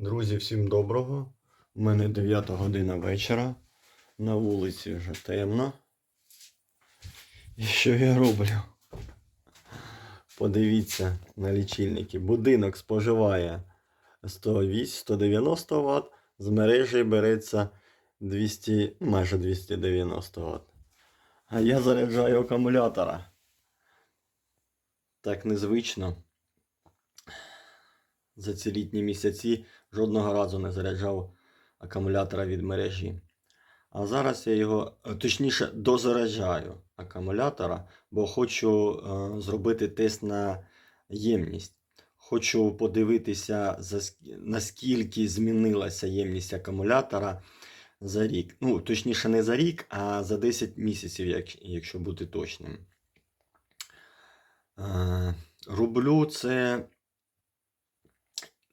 Друзі, всім доброго. У мене 9 година вечора. На вулиці вже темно. І що я роблю? Подивіться на лічильники. Будинок споживає 108-190 Вт, з мережі береться 200, майже 290 Вт. А я заряджаю акумулятора. Так незвично. За ці літні місяці жодного разу не заряджав акумулятора від мережі. А зараз я його, е, точніше, дозаряджаю акумулятора, бо хочу е, зробити тест на ємність. Хочу подивитися, за, наскільки змінилася ємність акумулятора за рік. Ну, точніше, не за рік, а за 10 місяців, як, якщо бути точним. Е, роблю це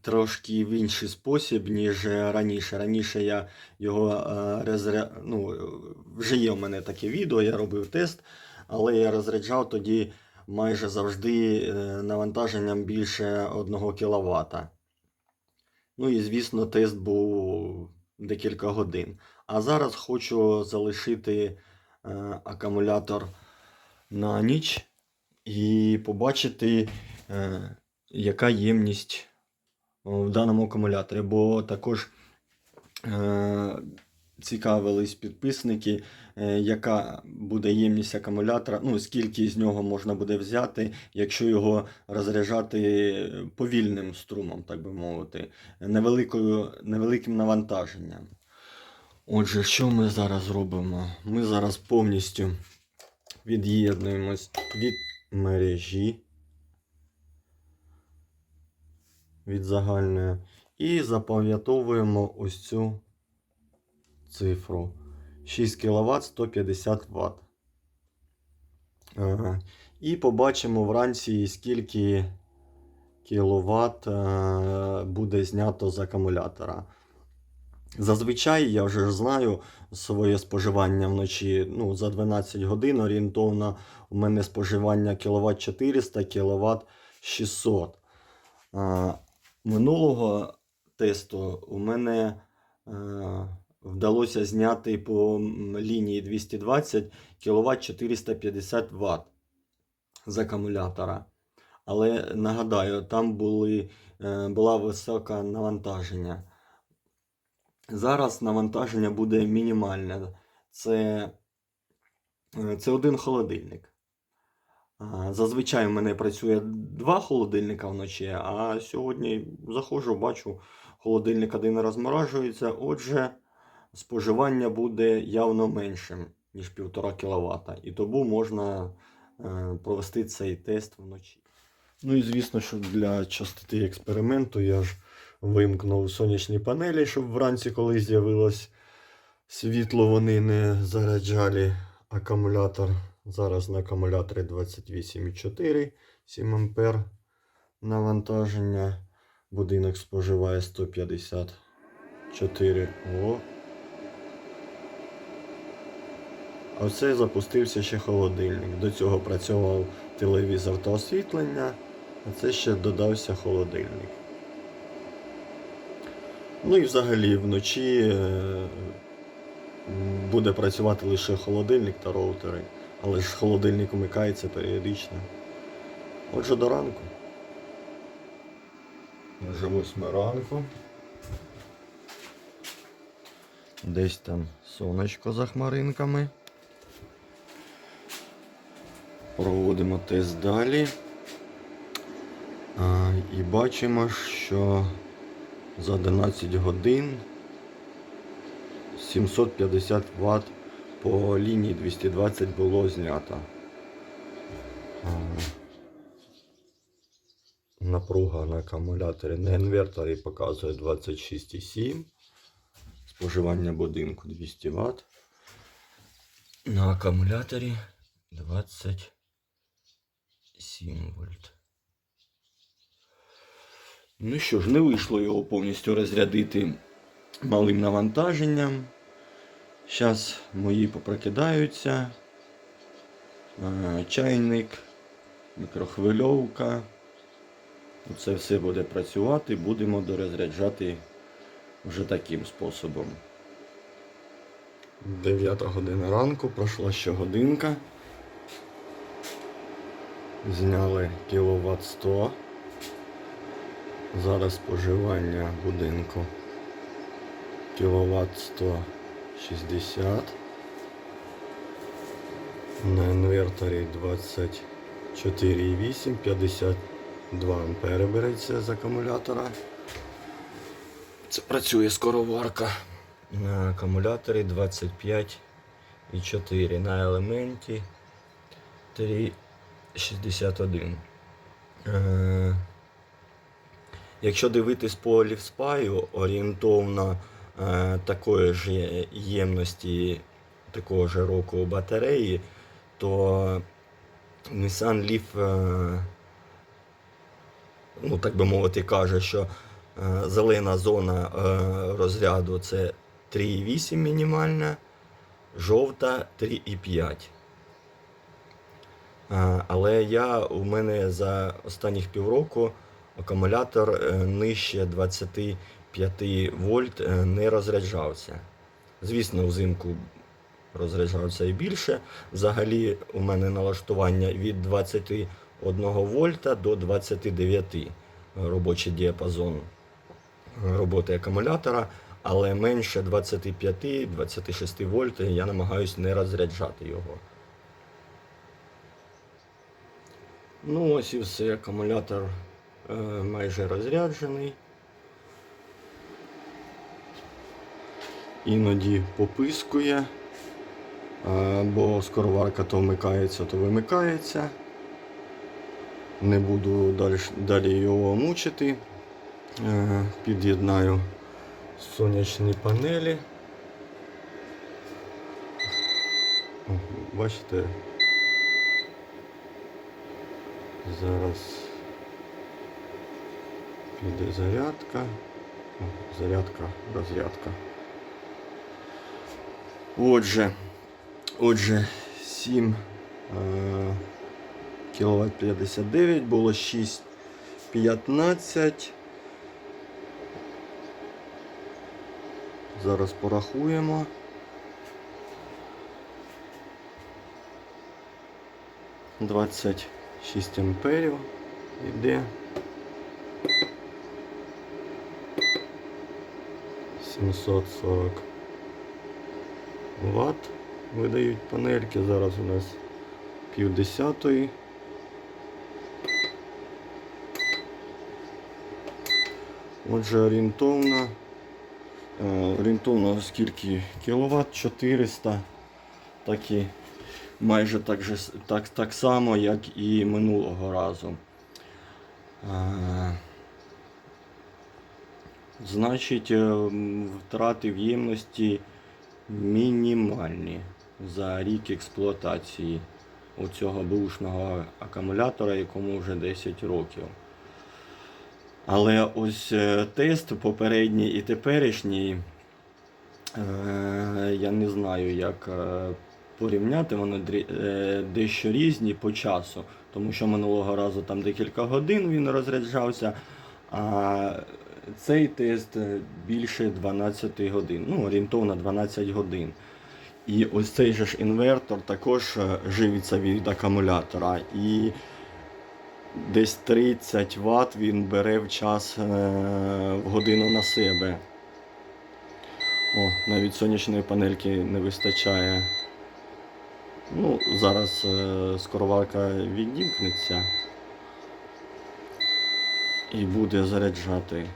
трошки в інший спосіб, ніж раніше. Раніше я його е, розря... ну, вже є у мене таке відео, я робив тест, але я розряджав тоді майже завжди е, навантаженням більше 1 кВт. Ну і звісно, тест був декілька годин. А зараз хочу залишити е, акумулятор на ніч і побачити, яка ємність в даному акумуляторі, бо також е, цікавились підписники, е, яка буде ємність акумулятора, ну, скільки з нього можна буде взяти, якщо його розряджати повільним струмом, так би мовити, невеликою, невеликим навантаженням. Отже, що ми зараз робимо? Ми зараз повністю від'єднуємось від мережі. Від загальної. І запам'ятовуємо ось цю цифру. 6 кВт 150 Вт. І побачимо вранці, скільки кВт буде знято з акумулятора. Зазвичай я вже знаю своє споживання вночі. Ну, за 12 годин орієнтовно у мене споживання кВт 400, кВт 600. Минулого тесту у мене е, вдалося зняти по лінії 220 кВт 450 Вт з акумулятора. Але нагадаю, там були, е, була висока навантаження. Зараз навантаження буде мінімальне. Це, е, це один холодильник. Зазвичай в мене працює два холодильника вночі, а сьогодні заходжу, бачу, холодильник один розморажується. Отже, споживання буде явно меншим, ніж 1,5 кВт. І тому можна е, провести цей тест вночі. Ну і звісно, що для частоти експерименту я ж вимкнув сонячні панелі, щоб вранці, коли з'явилось світло, вони не заряджали акумулятор. Зараз на акумуляторі 28,4 7 ампер навантаження. Будинок споживає 154 О. А це запустився ще холодильник. До цього працював телевізор та освітлення, а це ще додався холодильник. Ну і взагалі вночі е, буде працювати лише холодильник та роутери. Але ж холодильник умикається періодично. Отже, до ранку. Вже восьма ранку. Десь там сонечко за хмаринками. Проводимо тест далі. А, і бачимо, що за 11 годин 750 Вт по лінії 220 було знято. Напруга на акумуляторі на інверторі показує 26,7. Споживання будинку 200 Вт. На акумуляторі 27 вольт. Ну що ж, не вийшло його повністю розрядити малим навантаженням. Зараз мої попрокидаються. Е, Чайник, мікрохвильовка, Це все буде працювати, будемо дорозряджати вже таким способом. 9 година ранку, пройшла ще годинка. Зняли кіловат 100. Зараз споживання будинку. Кіловат 160. На інверторі 24,8, 52 ампери береться з акумулятора. Це працює скороварка. На акумуляторі 25,4. На елементі 3,61. Е, Якщо дивитись по лівспаю, орієнтовно Е, такої ж ємності такого ж року батареї, то Nissan Leaf, е, ну так би мовити, каже, що е, зелена зона розряду це 3,8 мінімальна, жовта 3,5. Але я у мене за останніх півроку акумулятор нижче 20 5 вольт е, не розряджався. Звісно, взимку розряджався і більше. Взагалі, у мене налаштування від 21 вольта до 29 робочий діапазон роботи акумулятора, але менше 25-26 вольт я намагаюся не розряджати його. Ну, ось і все, акумулятор е, майже розряджений. Іноді попискує, бо скороварка то вмикається, то вимикається. Не буду далі, далі його мучити. Е, Під'єднаю сонячні панелі. Бачите, Зараз піде зарядка. Зарядка, розрядка. Отже, отже, 7 е, кВт 59, було 6 15. Зараз порахуємо. Двадцять 6 амперів йде. 740 Вт видають панельки. Зараз у нас пів десятої. Отже, орієнтовно, е, орієнтовно скільки кіловат 400, так і майже так, же, так, так само, як і минулого разу. А, значить, е, втрати в ємності мінімальні за рік експлуатації у цього бушного акумулятора, якому вже 10 років. Але ось е, тест попередній і теперішній, е, я не знаю, як е, порівняти, вони дещо різні по часу, тому що минулого разу там декілька годин він розряджався, а цей тест більше 12 годин, ну орієнтовно 12 годин. І ось цей же ж інвертор також е, живиться від акумулятора. І десь 30 Вт він бере в час е, в годину на себе. О, навіть сонячної панельки не вистачає. Ну, зараз е, скороварка відімкнеться і буде заряджати.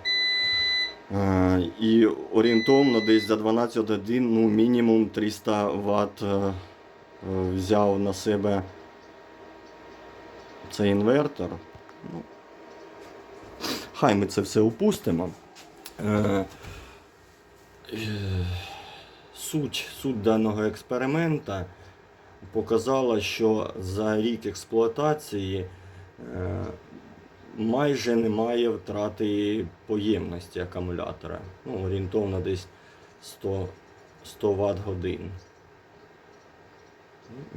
Е, і орієнтовно десь за 12 годин ну, мінімум 300 Вт е, е, взяв на себе цей інвертор. Ну, хай ми це все упустимо. Е, суть, суть даного експеримента показала, що за рік експлуатації майже немає втрати поємності акумулятора. Ну, орієнтовно десь 100, 100 Вт годин.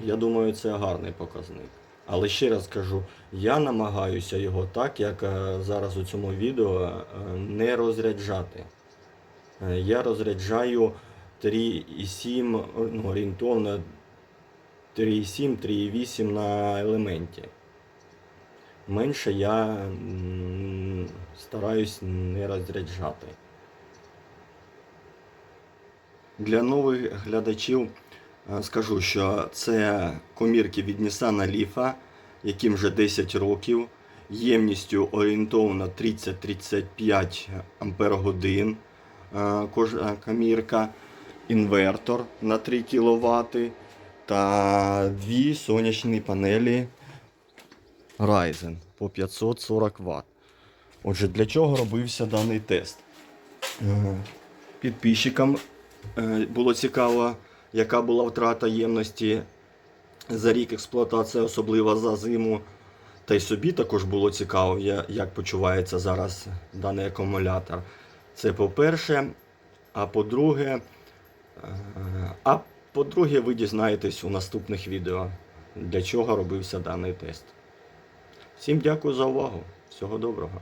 Я думаю, це гарний показник. Але ще раз кажу, я намагаюся його так, як е, зараз у цьому відео, е, не розряджати. Е, Я розряджаю 3,7, ну, орієнтовно 3,7-3,8 на елементі. Менше я стараюсь не розряджати. Для нових глядачів е, скажу, що це комірки від Nissan Leaf, яким вже 10 років, ємністю орієнтовно 30-35 Ампер годин. е, Кожна комірка, інвертор на 3 кВт та дві сонячні панелі Ryzen по 540 Вт. Отже, для чого робився даний тест? Е, Підписчикам е, було цікаво, яка була втрата ємності за рік експлуатації, особливо за зиму. Та й собі також було цікаво, як почувається зараз даний акумулятор. Це по-перше. А по-друге, е, а по-друге, ви дізнаєтесь у наступних відео, для чого робився даний тест. Всім дякую за увагу. Всього доброго.